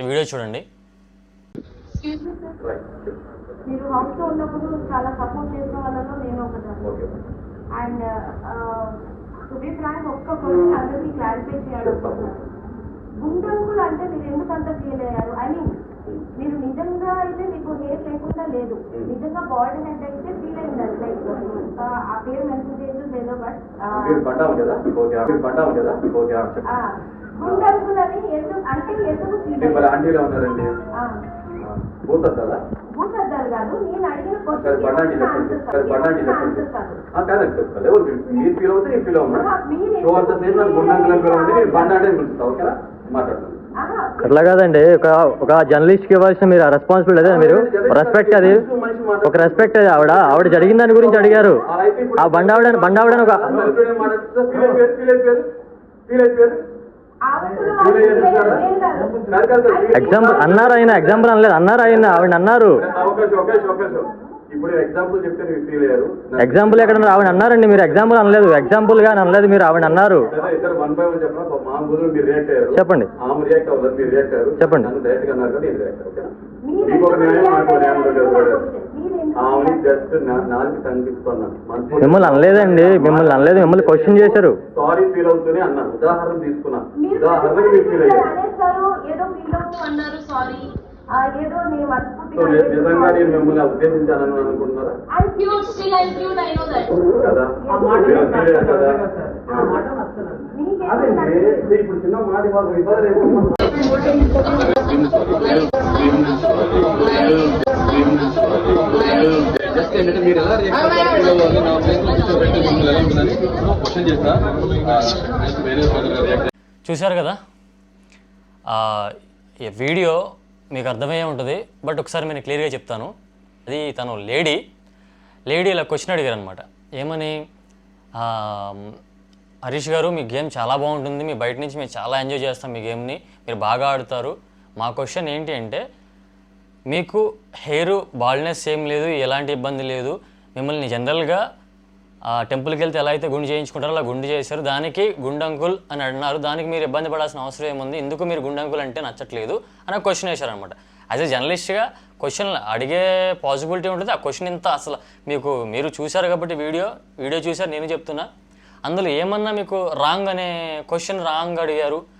ఈ వీడియో చూడండి. మీరు హౌస్లో ఉన్నప్పుడు చాలా సపోర్ట్ చేసిన వాళ్ళలో నేను ఒకదాన్ని. అండ్ టు బి ఫ్రాంక్ ఒక్క క్వశ్చన్ అందరికీ క్లారిఫై చేయాలనుకుంటున్నాను గుండంకులు అంటే మీరు ఎందుకు అంత ఫీల్ అయ్యారు? ఐ మీన్ మీరు నిజంగా అయితే మీకు హెయిర్ లేకుండా లేదు. నిజంగా బాడీ హెడ్ అయితే ఫీల్ అయి ఉండాలి లైక్ ఆ పేరు మెన్షన్ చేయడం లేదో బట్ మీరు ఎందుకు అంటే ఎందుకు ఫీల్ మీరు మరి ఆంటీలో ఉన్నారండి పోతుంది కదా భూసద్దాలు కాదు నేను అడిగిన సరే బండాంటి చెప్పండి సరే బండాంటి చెప్పండి ఆ, కాదండి చెప్తాను ఎవరు మీరు ఫీల్ అవుతే నేను ఫీల్ అవునా సో అంత సేపు నన్ను గుండంగులం పిలవండి నేను బండాంటి అని పిలుస్తా ఓకేనా మాట్లాడతాను అట్లా కాదండి ఒక ఒక జర్నలిస్ట్కి ఇవ్వాల్సిన మీరు రెస్పాన్సిబిలిటీ అదే మీరు రెస్పెక్ట్ అది ఒక రెస్పెక్ట్ అది ఆవిడ ఆవిడ జరిగిన దాని గురించి అడిగారు ఆ బండావిడ బండావిడని ఒక ఎగ్జాంపుల్ అన్నారు ఆయన ఎగ్జాంపుల్ అనలేదు. అన్నారు ఆయన ఆవిడ అన్నారు. అవకాశం అవకాశం అవకాశం ఇప్పుడు ఎగ్జాంపుల్ ఎక్కడ? ఆవిడ అన్నారండి మీరు ఎగ్జాంపుల్ అనలేదు. ఎగ్జాంపుల్గా అనలేదు మీరు ఆవిడ అన్నారు. చెప్పండి. చెప్పండి. జస్ట్ నాలుగు కనిపిస్తున్నాను మిమ్మల్ని అనలేదండి. మిమ్మల్ని అనలేదు. మిమ్మల్ని క్వశ్చన్ చేశారు. సారీ ఫీల్ అవుతూనే ఉదాహరణ తీసుకున్నా. ఉదాహరణకి మీరు ఫీల్ అయ్యారు. నిజంగా నేను మిమ్మల్ని ఉద్దేశించాలని అనుకుంటున్నారా. కదా? కదా? అదే ఇప్పుడు చిన్న మాట రేపు జస్ట్ ఏంటంటే మీరు ఎలా రియాక్ట్ అవ్వాలి నా ప్లేస్లో కూర్చోబెట్టి మిమ్మల్ని ఎలా ఉంటుందని క్వశ్చన్ చేస్తా ఆ, వేరే విధంగా రియాక్ట్ చూశారు కదా? ఆ, ఈ వీడియో మీకు అర్థమయ్యే ఉంటుంది బట్ ఒకసారి నేను క్లియర్గా చెప్తాను. అది తను లేడీ లేడీ ఇలా క్వశ్చన్ అడిగారు అనమాట ఏమని? ఆ, హరీష్ గారు మీ గేమ్ చాలా బాగుంటుంది మీ బయట నుంచి మేము చాలా ఎంజాయ్ చేస్తాం మీ గేమ్ని మీరు బాగా ఆడుతారు. మా క్వశ్చన్ ఏంటి అంటే మీకు హెయిర్ బాల్నెస్ ఏం లేదు ఎలాంటి ఇబ్బంది లేదు. మిమ్మల్ని జనరల్గా ఆ టెంపుల్కి వెళ్తే ఎలా అయితే గుండు చేయించుకుంటారో అలా గుండు చేశారు. దానికి గుండంకుల్ అని అన్నారు. దానికి మీరు ఇబ్బంది పడాల్సిన అవసరం ఏముంది? ఎందుకు మీరు గుండంకుల్ అంటే నచ్చట్లేదు? అని క్వశ్చన్ వేశారనమాట యాజ్ ఎ జర్నలిస్ట్గా క్వశ్చన్ అడిగే పాసిబిలిటీ ఉంటుంది. ఆ క్వశ్చన్ ఇంత అసలు మీకు మీరు చూశారు కాబట్టి వీడియో వీడియో చూశారు నేను చెప్తున్నా. అందులో ఏమన్నా మీకు రాంగ్ అనే క్వశ్చన్ రాంగ్ అడిగారు?